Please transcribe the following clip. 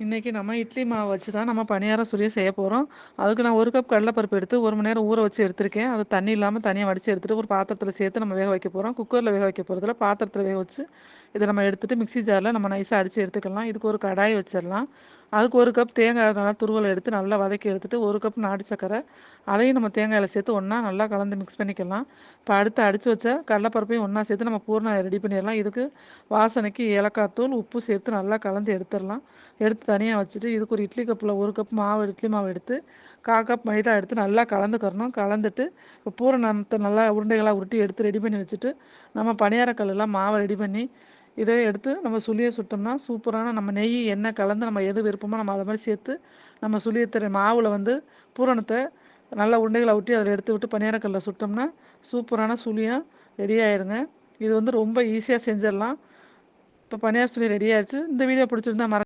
இன்றைக்கி நம்ம இட்லி மாவு வச்சு தான் நம்ம பணியாரம் சொல்லி செய்ய போகிறோம் அதுக்கு நான் ஒரு கப் கடலைப்பருப்பு எடுத்து ஒரு மணி நேரம் ஊற வச்சு எடுத்திருக்கேன். அது தண்ணி இல்லாமல் தனியாக வடித்து எடுத்துகிட்டு ஒரு பாத்திரத்தில் சேர்த்து நம்ம வேக வைக்க போகிறோம் குக்கரில் வேக வைக்க போகிறதுல பாத்திரத்தில் வேக வச்சு இதை நம்ம எடுத்துகிட்டு மிக்சி ஜாரில் நம்ம நைஸாக அடித்து எடுத்துக்கலாம். இதுக்கு ஒரு கடாய் வச்சிடலாம். அதுக்கு ஒரு கப் தேங்காய் நல்லா துருவலை எடுத்து நல்லா வதக்கி எடுத்துகிட்டு ஒரு கப் நாட்டு சக்கரை அதையும் நம்ம தேங்காயில் சேர்த்து ஒன்றா நல்லா கலந்து மிக்ஸ் பண்ணிக்கலாம். இப்போ அடுத்து அடித்து வச்ச கடலப்பருப்பையும் ஒன்றா சேர்த்து நம்ம பூர்ணம் ரெடி பண்ணிடலாம். இதுக்கு வாசனைக்கு ஏலக்காய் தூள் உப்பு சேர்த்து நல்லா கலந்து எடுத்துடலாம். எடுத்து தனியாக வச்சுட்டு இதுக்கு ஒரு இட்லி கப்பில் ஒரு கப் மாவு இட்லி மாவு எடுத்து கா கப் மைதா எடுத்து நல்லா கலந்துக்கிறணும். கலந்துட்டு இப்போ பூரணத்தை நல்லா உருண்டைகளாக உருட்டி எடுத்து ரெடி பண்ணி வச்சுட்டு நம்ம பணியாரக்கல்லாம் மாவை ரெடி பண்ணி இதை எடுத்து நம்ம சுளியை சுட்டோம்னா சூப்பரான நம்ம நெய் எண்ணெய் கலந்து நம்ம எது விருப்பமோ நம்ம அதை மாதிரி சேர்த்து நம்ம சுளியத்திற மாவில் வந்து பூரணத்தை நல்லா உருண்டைகளை ஒட்டி அதில் எடுத்து விட்டு பணியாரக்கல்ல சுட்டோம்னா சூப்பரான சுளியும் ரெடி ஆயிருங்க. இது வந்து ரொம்ப ஈஸியாக செஞ்சிடலாம். இப்போ பனியார் சுளி ரெடி ஆயிடுச்சு இந்த வீடியோ பிடிச்சிருந்தா மற